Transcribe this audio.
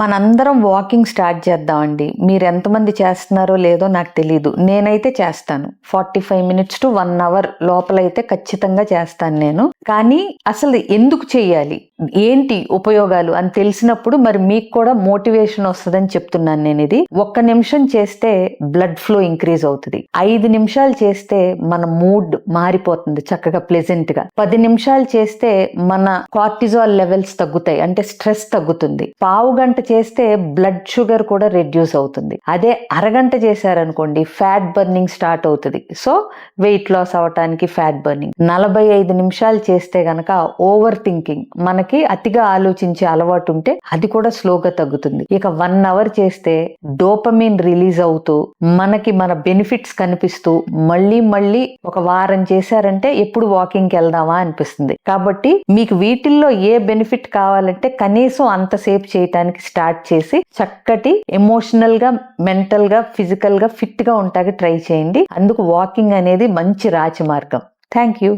మనందరం walking start చేద్దామండి. మీరు ఎంతమంది చేస్తున్నారో లేదో నాకు తెలియదు నేనైతే చేస్తాను. Forty five minutes to one hour లోపలైతే ఖచ్చితంగా చేస్తాను నేను. కానీ అసలు ఎందుకు చేయాలి? ఏంటి ఉపయోగాలు అని తెలిసినప్పుడు మరి మీకు కూడా మోటివేషన్ వస్తుందని చెప్తున్నాను నేను ఇది. ఒక్క నిమిషం చేస్తే బ్లడ్ ఫ్లో ఇంక్రీజ్ అవుతుంది. ఐదు నిమిషాలు చేస్తే మన మూడ్ మారిపోతుంది చక్కగా ప్లెజెంట్గా. పది నిమిషాలు చేస్తే మన కార్టిజాల్ లెవెల్స్ తగ్గుతాయి. అంటే స్ట్రెస్ తగ్గుతుంది. పావు గంట చేస్తే బ్లడ్ షుగర్ కూడా రెడ్యూస్ అవుతుంది. అదే అరగంట చేశారనుకోండి ఫ్యాట్ బర్నింగ్ స్టార్ట్ అవుతుంది. సో వెయిట్ లాస్ అవటానికి ఫ్యాట్ బర్నింగ్ నలభై ఐదు నిమిషాలు చేస్తే గనక ఓవర్ థింకింగ్ మనకి అతిగా ఆలోచించే అలవాటు ఉంటే అది కూడా స్లోగా తగ్గుతుంది. ఇక వన్ అవర్ చేస్తే డోపమిన్ రిలీజ్ అవుతూ మనకి మన బెనిఫిట్స్ కనిపిస్తూ మళ్ళీ మళ్ళీ ఒక వారం చేశారంటే ఎప్పుడు వాకింగ్కి వెళ్దామా అనిపిస్తుంది. కాబట్టి మీకు వీటిల్లో ఏ బెనిఫిట్ కావాలంటే కనీసం అంతసేపు చేయటానికి స్టార్ట్ చేసి చక్కటి ఎమోషనల్గా మెంటల్గా ఫిజికల్గా ఫిట్గా ఉంటాకి ట్రై చేయండి. అందుకు వాకింగ్ అనేది మంచి రాచి మార్గం థ్యాంక్ యూ